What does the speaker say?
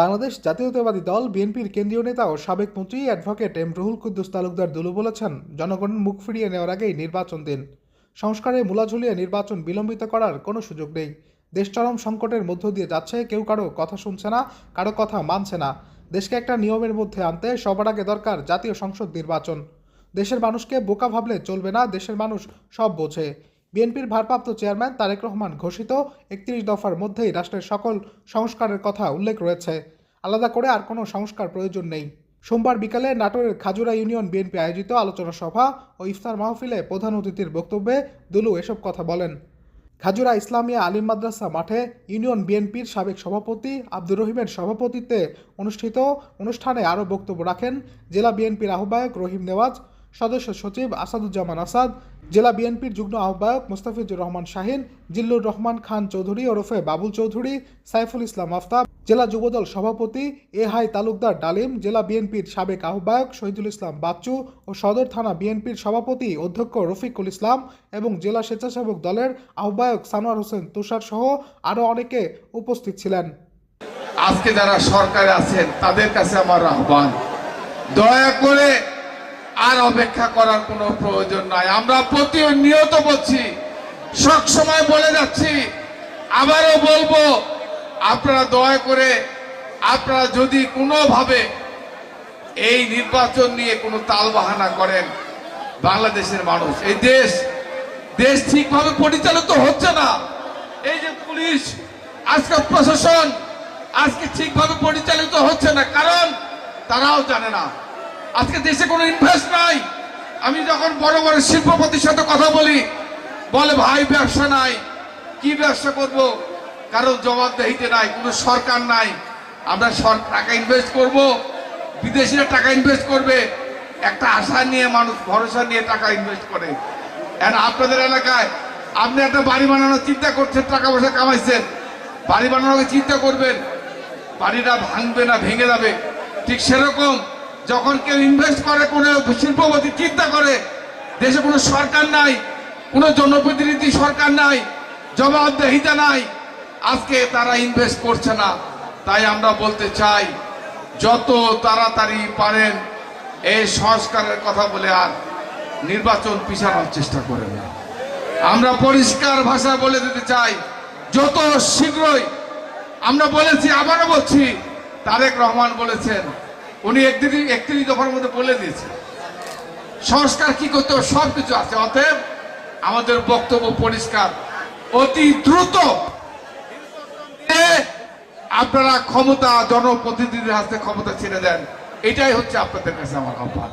বাংলাদেশ জাতীয়তাবাদী দল, বিএনপির কেন্দ্রীয় নেতা ও সাবেক মন্ত্রী অ্যাডভোকেট এম রুহুল কুদ্দুস তালুকদার দুলু বলেছেন জনগণের মুখ ফিরিয়ে নেওয়ার আগেই নির্বাচন দিন। সংস্কারে মূলা ঝুলিয়ে নির্বাচন বিলম্বিত করার কোনো সুযোগ নেই। দেশ চরম সংকটের মধ্য দিয়ে যাচ্ছে, কেউ কারও কথা শুনছে না, কারও কথা মানছে না। দেশকে একটা নিয়মের মধ্যে আনতে সবার আগে দরকার জাতীয় সংসদ নির্বাচন। দেশের মানুষকে বোকা ভাবলে চলবে না, দেশের মানুষ সব বোঝে। বিএনপির ভারপ্রাপ্ত চেয়ারম্যান তারেক রহমান ঘোষিত একত্রিশ দফার মধ্যেই রাষ্ট্রের সকল সংস্কারের কথা উল্লেখ রয়েছে। আলাদা করে আর কোনো সংস্কার প্রয়োজন নেই। সোমবার বিকালে নাটোরের খাজুরা ইউনিয়ন বিএনপি আয়োজিত আলোচনা সভা ও ইফতার মাহফিলে প্রধান অতিথির বক্তব্যে দুলু এসব কথা বলেন। খাজুরা ইসলামিয়া আলিম মাদ্রাসা মাঠে ইউনিয়ন বিএনপির সাবেক সভাপতি আব্দুর রহিমের সভাপতিত্বে অনুষ্ঠিত অনুষ্ঠানে আরও বক্তব্য রাখেন জেলা বিএনপির আহ্বায়ক রহিম নেওয়াজ, সদস্য সচিব আসাদুজ্জামান আসাদ জেলা বিএনপির যুগ্ম আহ্বায়ক মোস্তাফিজুর রহমান শাহিন, জিল্লুর রহমান খান চৌধুরী, ওরফে বাবুল চৌধুরী, সাইফুল ইসলাম আফতাব, জেলা যুবদল সভাপতি এ হাই তালুকদার ডালিম, জেলা বিএনপির সাবেক আহ্বায়ক শহীদুল ইসলাম বাচ্চু ও সদর থানা বিএনপির সভাপতি অধ্যক্ষ রফিকুল ইসলাম এবং জেলা স্বেচ্ছাসেবক দলের আহ্বায়ক সানোয়ার হোসেন তুষার সহ আরও অনেকে উপস্থিত ছিলেন। আজকে যারা সরকারে আছেন, তাদের কাছে আমার আহ্বান। দয়া করে আর অপেক্ষা করার কোনো প্রয়োজন নাই। আমরা প্রতিনিয়ত বলছি, সব সময় বলে যাচ্ছি, আবারও বলব, আপনারা দয়া করে, আপনারা যদি কোনোভাবে এই নির্বাচন নিয়ে কোনো তালবাহানা করেন, বাংলাদেশের মানুষ, এই দেশ দেশ ঠিকভাবে পরিচালিত হচ্ছে না। এই যে পুলিশ, আজকে প্রশাসন, আজকে ঠিকভাবে পরিচালিত হচ্ছে না, কারণ তারাও জানে না। আজকে দেশে কোনো ইনভেস্ট নাই। আমি যখন বড় বড় শিল্পপতির সাথে কথা বলি, বলে, ভাই, ব্যবসা নাই। কি ব্যবসা করব? কারও জবাবদেহিতে নাই, কোনো সরকার নাই। আমরা টাকা ইনভেস্ট করব। বিদেশিরা টাকা ইনভেস্ট করবে। একটা আশা নিয়ে মানুষ, ভরসা নিয়ে টাকা ইনভেস্ট করে। আপনাদের এলাকায়, আপনি একটা বাড়ি বানানোর চিন্তা করছেন, টাকা পয়সা কামাইছেন। বাড়ি বানানোর চিন্তা করবেন। বাড়িটা ভাঙবে না, ভেঙে যাবে। ঠিক সেরকম যখন কেউ ইনভেস্ট করে, কোনো শিল্পপতি চিন্তা করে, দেশে কোনো সরকার নাই, কোনো জনপ্রতিনিধি সরকার নাই, জবাবদেহিতা নাই, আজকে তারা ইনভেস্ট করছে না। তাই আমরা বলতে চাই, যত তাড়াতাড়ি পারেন, এই সংস্কারের কথা বলে আর নির্বাচন পিছানোর চেষ্টা করেন না। আমরা পরিষ্কার ভাষা বলে দিতে চাই, যত শীঘ্রই, আমরা বলেছি, আবারও বলছি, তারেক রহমান বলেছেন উনি একদিন একত্রিশ দফার মধ্যে বলে দিয়েছে। সংস্কার কি করতে হবে? সব কিছু আছে। অতএব আমাদের বক্তব্য পরিষ্কার। অতি দ্রুত আপনারা ক্ষমতা, জনপ্রতিনিধিদের হাতে ক্ষমতা ছেড়ে দেন। এটাই হচ্ছে আপনাদের কাছে আমার আহ্বান।